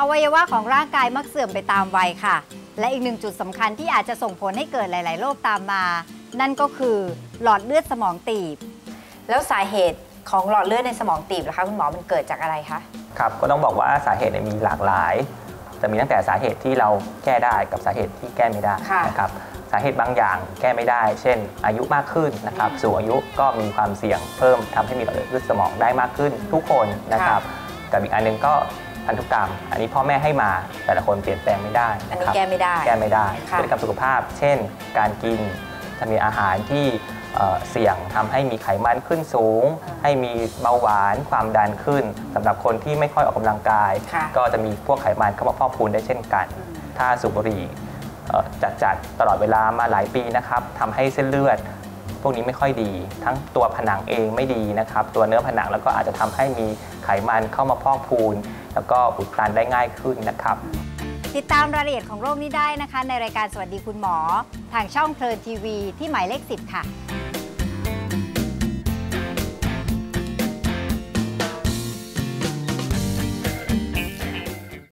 อวัยวะของร่างกายมักเสื่อมไปตามวัยค่ะ และอีกหนึ่งจุดสำคัญที่อาจจะส่งผลให้เกิดหลาย ๆ โรคตามมา นั่นก็คือหลอดเลือดสมองตีบ แล้วสาเหตุของหลอดเลือดในสมองตีบล่ะคะคุณหมอมันเกิดจากอะไรคะ ครับก็ต้องบอกว่าสาเหตุเนี่ยมีหลากหลาย แต่มีตั้งแต่สาเหตุที่เราแก้ได้กับสาเหตุที่แก้ไม่ได้ค่ะ นะครับสาเหตุบางอย่างแก้ไม่ได้ เช่น อายุมากขึ้นนะครับสูงอายุก็มีความเสี่ยงเพิ่มทำให้มีหลอดเลือดสมองได้มากขึ้นทุกคนนะครับกับอีกอันหนึงก็ พันธุกรรม อันนี้พ่อแม่ให้มาแต่ละคนเปลี่ยนแปลงไม่ได้อันนะนี้ครับแก้ไม่ได้แก้ไม่ได้ค่ะพฤติกรรมสุขภาพ เช่น การกินจะมีอาหารที่เอ่อเสี่ยงทำให้มีไขมันขึ้นสูง ให้มีเบาหวานความดันขึ้นสำหรับคนที่ไม่ค่อยออกกำลังกายค่ะก็จะมีพวกไขมันเข้ามาพอกพูนได้เช่นกัน ถ้าสูบบุหรี่เอ่อจัดๆตลอดเวลามาหลายปีนะครับทำให้เส้นเลือดพวกนี้ไม่ค่อยดี ทั้งตัวผนังเองไม่ดีนะครับ ตัวเนื้อผนังแล้วก็อาจจะทำให้มีไขมันเข้ามาพอกพูน แล้วก็อุดตันได้ง่ายขึ้นนะครับ ติดตามรายละเอียดของโรคนี้ได้นะคะ ในรายการสวัสดีคุณหมอ ทางช่องเพลินทีวีที่หมายเลข 10 ค่ะ